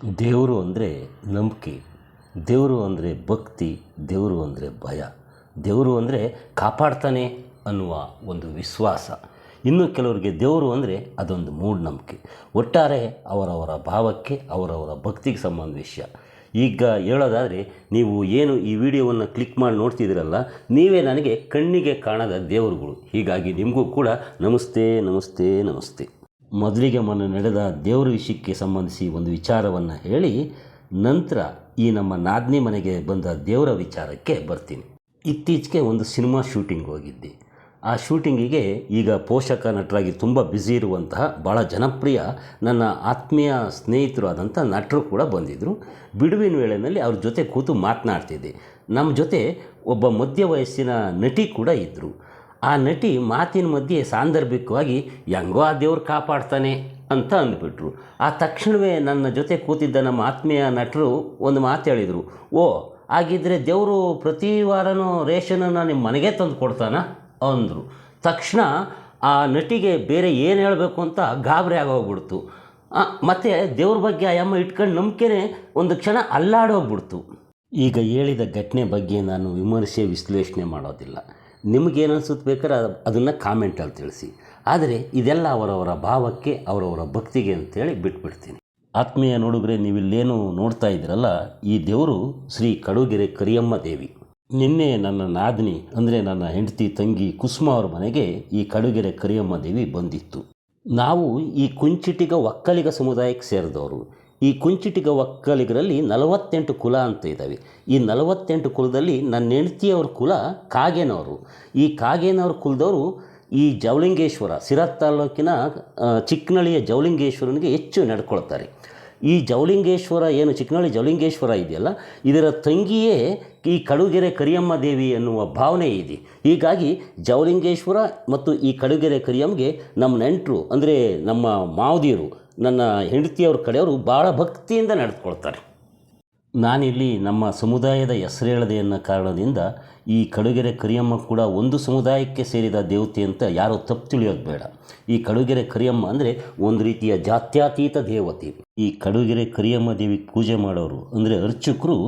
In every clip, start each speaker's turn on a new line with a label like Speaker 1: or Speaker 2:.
Speaker 1: ದೇವರು ಅಂದರೆ ನಂಬಿಕೆ, ದೇವರು ಅಂದರೆ ಭಕ್ತಿ, ದೇವರು ಅಂದರೆ ಭಯ, ದೇವರು ಅಂದರೆ ಕಾಪಾಡ್ತಾನೆ ಅನ್ನುವ ಒಂದು ವಿಶ್ವಾಸ. ಇನ್ನು ಕೆಲವರಿಗೆ ದೇವರು ಅಂದರೆ ಅದೊಂದು ಮೂಢನಂಬಿಕೆ. ಒಟ್ಟಾರೆ ಅವರವರ ಭಾವಕ್ಕೆ, ಅವರವರ ಭಕ್ತಿಗೆ ಸಂಬಂಧ ವಿಷಯ ಈಗ ಹೇಳೋದಾದರೆ, ನೀವು ಏನು ಈ ವಿಡಿಯೋವನ್ನು ಕ್ಲಿಕ್ ಮಾಡಿ ನೋಡ್ತಿದ್ದೀರಲ್ಲ, ನೀವೇ ನನಗೆ ಕಣ್ಣಿಗೆ ಕಾಣದ ದೇವರುಗಳು. ಹೀಗಾಗಿ ನಿಮಗೂ ಕೂಡ ನಮಸ್ತೆ ನಮಸ್ತೆ ನಮಸ್ತೆ. ಮೊದಲಿಗೆ ಮೊನ್ನೆ ನಡೆದ ದೇವರ ವಿಷಯಕ್ಕೆ ಸಂಬಂಧಿಸಿ ಒಂದು ವಿಚಾರವನ್ನು ಹೇಳಿ ನಂತರ ಈ ನಮ್ಮ ನಾದ್ನಿ ಮನೆಗೆ ಬಂದ ದೇವರ ವಿಚಾರಕ್ಕೆ ಬರ್ತೀನಿ. ಇತ್ತೀಚೆಗೆ ಒಂದು ಸಿನಿಮಾ ಶೂಟಿಂಗ್ ಹೋಗಿದ್ದೆ. ಆ ಶೂಟಿಂಗಿಗೆ ಈಗ ಪೋಷಕ ನಟರಾಗಿ ತುಂಬ ಬ್ಯುಸಿ ಇರುವಂತಹ ಭಾಳ ಜನಪ್ರಿಯ ನನ್ನ ಆತ್ಮೀಯ ಸ್ನೇಹಿತರು ಆದಂಥ ನಟರು ಕೂಡ ಬಂದಿದ್ದರು ಬಿಡುವಿನ ವೇಳೆಯಲ್ಲಿ ಅವ್ರ ಜೊತೆ ಕೂತು ಮಾತನಾಡ್ತಿದ್ದೆ. ನಮ್ಮ ಜೊತೆ ಒಬ್ಬ ಮಧ್ಯ ವಯಸ್ಸಿನ ನಟಿ ಕೂಡ ಇದ್ದರು ಆ ನಟಿ ಮಾತಿನ ಮಧ್ಯೆ ಸಾಂದರ್ಭಿಕವಾಗಿ, ಹೆಂಗೋ ಆ ದೇವ್ರು ಕಾಪಾಡ್ತಾನೆ ಅಂತ ಅಂದ್ಬಿಟ್ರು. ಆ ತಕ್ಷಣವೇ ನನ್ನ ಜೊತೆ ಕೂತಿದ್ದ ನಮ್ಮ ಆತ್ಮೀಯ ನಟರು ಒಂದು ಮಾತು ಹೇಳಿದರು. ಓ ಹಾಗಿದ್ದರೆ ದೇವರು ಪ್ರತಿ ವಾರನೂ ರೇಷನನ್ನು ನಿಮ್ಮ ಮನೆಗೆ ತಂದು ಕೊಡ್ತಾನ? ಅಂದರು. ತಕ್ಷಣ ಆ ನಟಿಗೆ ಬೇರೆ ಏನು ಹೇಳಬೇಕು ಅಂತ ಗಾಬರಿ ಆಗೋಗ್ಬಿಡ್ತು. ಮತ್ತು ದೇವ್ರ ಬಗ್ಗೆ ಆ ಅಮ್ಮ ಇಟ್ಕೊಂಡು ನಂಬಿಕೆನೇ ಒಂದು ಕ್ಷಣ ಅಲ್ಲಾಡೋಗ್ಬಿಡ್ತು. ಈಗ ಹೇಳಿದ ಘಟನೆ ಬಗ್ಗೆ ನಾನು ವಿಮರ್ಶೆ, ವಿಶ್ಲೇಷಣೆ ಮಾಡೋದಿಲ್ಲ. ನಿಮಗೇನು ಅನಿಸುತ್ತೆ ಬೇಕಾದ್ರೆ ಅದನ್ನು ಕಾಮೆಂಟಲ್ಲಿ ತಿಳಿಸಿ. ಆದರೆ ಇದೆಲ್ಲ ಅವರವರ ಭಾವಕ್ಕೆ, ಅವರವರ ಭಕ್ತಿಗೆ ಅಂತೇಳಿ ಬಿಟ್ಬಿಡ್ತೀನಿ. ಆತ್ಮೀಯ ನೋಡಿದ್ರೆ ನೀವಿಲ್ಲೇನು ನೋಡ್ತಾ ಇದ್ದೀರಲ್ಲ, ಈ ದೇವರು ಶ್ರೀ ಕಡುಗೆರೆ ಕರಿಯಮ್ಮ ದೇವಿ. ನಿನ್ನೆ ನನ್ನ ನಾದಿನಿ, ಅಂದರೆ ನನ್ನ ಹೆಂಡತಿ ತಂಗಿ ಕುಸುಮ ಅವ್ರ ಮನೆಗೆ ಈ ಕಡುಗೆರೆ ಕರಿಯಮ್ಮ ದೇವಿ ಬಂದಿತ್ತು. ನಾವು ಈ ಕುಂಚಿಟಿಗ ಒಕ್ಕಲಿಗ ಸಮುದಾಯಕ್ಕೆ ಸೇರಿದವರು. ಈ ಕುಂಚಿಟಿಗ ಒಕ್ಕಲಿಗರಲ್ಲಿ ನಲವತ್ತೆಂಟು ಕುಲ ಅಂತ ಇದ್ದಾವೆ ಈ ನಲವತ್ತೆಂಟು ಕುಲದಲ್ಲಿ ನನ್ನ ಹೆಂಡತಿಯವ್ರ ಕುಲ ಕಾಗೇನವರು. ಈ ಕಾಗೇನವ್ರ ಕುಲದವರು ಈ ಜವಲಿಂಗೇಶ್ವರ ಸಿರಾತ್ ತಾಲೂಕಿನ ಚಿಕ್ಕನಳ್ಳಿಯ ಜವಲಿಂಗೇಶ್ವರನಿಗೆ ಹೆಚ್ಚು ನಡ್ಕೊಳ್ತಾರೆ. ಈ ಜವಲಿಂಗೇಶ್ವರ ಏನು ಚಿಕ್ಕನಳ್ಳಿ ಜವಲಿಂಗೇಶ್ವರ ಇದೆಯಲ್ಲ, ಇದರ ತಂಗಿಯೇ ಈ ಕಡುಗೆರೆ ಕರಿಯಮ್ಮ ದೇವಿ ಎನ್ನುವ ಭಾವನೆ ಇದೆ. ಹೀಗಾಗಿ ಜವಲಿಂಗೇಶ್ವರ ಮತ್ತು ಈ ಕಡುಗೆರೆ ಕರಿಯಮ್ಮಗೆ ನಮ್ಮ ನೆಂಟರು, ಅಂದರೆ ನಮ್ಮ ಮಾವದಿಯರು ನನ್ನ ಹೆಂಡತಿಯವ್ರ ಕಡೆಯವರು ಭಾಳ ಭಕ್ತಿಯಿಂದ ನಡೆದುಕೊಳ್ತಾರೆ. ನಾನಿಲ್ಲಿ ನಮ್ಮ ಸಮುದಾಯದ ಹೆಸರೇಳದೆ ಅನ್ನೋ ಕಾರಣದಿಂದ ಈ ಕಡುಗೆರೆ ಕರಿಯಮ್ಮ ಕೂಡ ಒಂದು ಸಮುದಾಯಕ್ಕೆ ಸೇರಿದ ದೇವತೆ ಅಂತ ಯಾರೂ ತಪ್ಪು ತಿಳಿಯೋದು ಬೇಡ. ಈ ಕಡುಗೆರೆ ಕರಿಯಮ್ಮ ಅಂದರೆ ಒಂದು ರೀತಿಯ ಜಾತ್ಯಾತೀತ ದೇವತೆ. ಈ ಕಡುಗೆರೆ ಕರಿಯಮ್ಮ ದೇವಿ ಪೂಜೆ ಮಾಡೋರು ಅಂದರೆ ಅರ್ಚಕರು,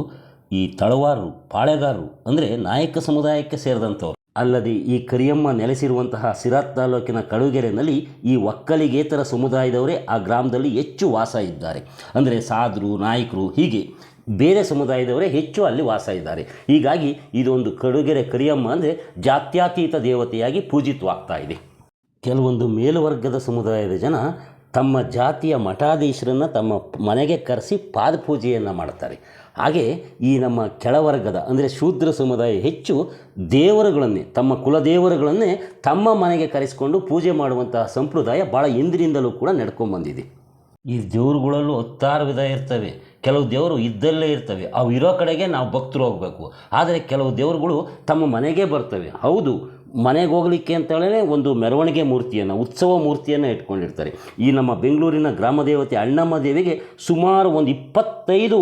Speaker 1: ಈ ತಳವಾರರು, ಪಾಳೆಗಾರರು ಅಂದರೆ ನಾಯಕ ಸಮುದಾಯಕ್ಕೆ ಸೇರಿದಂಥವ್ರು. ಅಲ್ಲದೆ ಈ ಕರಿಯಮ್ಮ ನೆಲೆಸಿರುವಂತಹ ಸಿರಾತ್ ತಾಲೂಕಿನ ಕಡುಗೆರೆನಲ್ಲಿ ಈ ಒಕ್ಕಲಿಗೇತರ ಸಮುದಾಯದವರೇ ಆ ಗ್ರಾಮದಲ್ಲಿ ಹೆಚ್ಚು ವಾಸ ಇದ್ದಾರೆ. ಅಂದರೆ ಸಾಧರು ನಾಯಕರು, ಹೀಗೆ ಬೇರೆ ಸಮುದಾಯದವರೇ ಹೆಚ್ಚು ಅಲ್ಲಿ ವಾಸ ಇದ್ದಾರೆ. ಹೀಗಾಗಿ ಇದೊಂದು ಕಡುಗೆರೆ ಕರಿಯಮ್ಮ ಅಂದರೆ ಜಾತ್ಯಾತೀತ ದೇವತೆಯಾಗಿ ಪೂಜಿತವಾಗ್ತಾ ಇದೆ. ಕೆಲವೊಂದು ಮೇಲ್ವರ್ಗದ ಸಮುದಾಯದ ಜನ ತಮ್ಮ ಜಾತಿಯ ಮಠಾಧೀಶರನ್ನು ತಮ್ಮ ಮನೆಗೆ ಕರೆಸಿ ಪಾದಪೂಜೆಯನ್ನು ಮಾಡ್ತಾರೆ ಹಾಗೆ ಈ ನಮ್ಮ ಕೆಳವರ್ಗದ, ಅಂದರೆ ಶೂದ್ರ ಸಮುದಾಯ ಹೆಚ್ಚು ದೇವರುಗಳನ್ನೇ, ತಮ್ಮ ಕುಲದೇವರುಗಳನ್ನೇ ತಮ್ಮ ಮನೆಗೆ ಕರೆಸಿಕೊಂಡು ಪೂಜೆ ಮಾಡುವಂತಹ ಸಂಪ್ರದಾಯ ಭಾಳ ಹಿಂದಿನಿಂದಲೂ ಕೂಡ ನಡ್ಕೊಂಡ್ಬಂದಿದೆ. ಈ ದೇವರುಗಳಲ್ಲೂ ಹತ್ತಾರು ವಿಧ ಇರ್ತವೆ. ಕೆಲವು ದೇವರು ಇದ್ದಲ್ಲೇ ಇರ್ತವೆ. ಅವು ಇರೋ ಕಡೆಗೆ ನಾವು ಭಕ್ತರು ಹೋಗಬೇಕು. ಆದರೆ ಕೆಲವು ದೇವರುಗಳು ತಮ್ಮ ಮನೆಗೆ ಬರ್ತವೆ. ಹೌದು ಮನೆಗೆ ಹೋಗಲಿಕ್ಕೆ ಅಂತೇಳೇ ಒಂದು ಮೆರವಣಿಗೆ ಮೂರ್ತಿಯನ್ನು, ಉತ್ಸವ ಮೂರ್ತಿಯನ್ನು ಇಟ್ಕೊಂಡಿರ್ತಾರೆ. ಈ ನಮ್ಮ ಬೆಂಗಳೂರಿನ ಗ್ರಾಮ ದೇವತೆ ಅಣ್ಣಮ್ಮ ದೇವಿಗೆ ಸುಮಾರು ಒಂದು ಇಪ್ಪತ್ತೈದು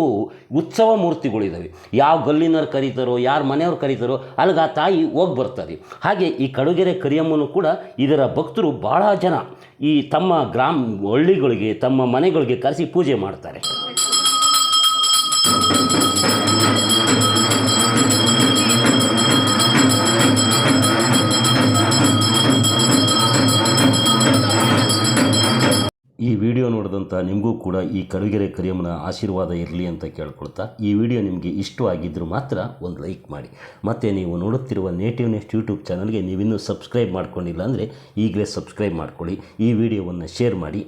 Speaker 1: ಉತ್ಸವ ಮೂರ್ತಿಗಳಿದ್ದಾವೆ ಯಾವ ಗಲ್ಲಿನವ್ರು ಕರೀತಾರೋ, ಯಾರು ಮನೆಯವ್ರು ಕರೀತಾರೋ, ಅಲ್ಲಿಗೆ ಆ ತಾಯಿ ಹೋಗಿ ಬರ್ತಾರೆ ಹಾಗೆ ಈ ಕಡುಗೆರೆ ಕರಿಯಮ್ಮನು ಕೂಡ ಇದರ ಭಕ್ತರು ಭಾಳ ಜನ. ಈ ತಮ್ಮ ಗ್ರಾಮ ಹಳ್ಳಿಗಳಿಗೆ, ತಮ್ಮ ಮನೆಗಳಿಗೆ ಕರೆಸಿ ಪೂಜೆ ಮಾಡ್ತಾರೆ. ಈ ವಿಡಿಯೋ ನೋಡಿದಂಥ ನಿಮಗೂ ಕೂಡ ಈ ಕಡುಗೆರೆ ಕರಿಯಮ್ಮನ ಆಶೀರ್ವಾದ ಇರಲಿ ಅಂತ ಕೇಳ್ಕೊಳ್ತಾ ಈ ವಿಡಿಯೋ ನಿಮಗೆ ಇಷ್ಟವಾಗಿದ್ದರೂ ಮಾತ್ರ ಒಂದು ಲೈಕ್ ಮಾಡಿ. ಮತ್ತು ನೀವು ನೋಡುತ್ತಿರುವ ನೇಟಿವ್ ನೆಕ್ಸ್ಟ್ ಯೂಟ್ಯೂಬ್ ಚಾನಲ್ಗೆ ನೀವಿನ್ನೂ ಸಬ್ಸ್ಕ್ರೈಬ್ ಮಾಡ್ಕೊಂಡಿಲ್ಲ ಅಂದರೆ ಈಗಲೇ ಸಬ್ಸ್ಕ್ರೈಬ್ ಮಾಡ್ಕೊಳ್ಳಿ. ಈ ವಿಡಿಯೋವನ್ನು ಶೇರ್ ಮಾಡಿ.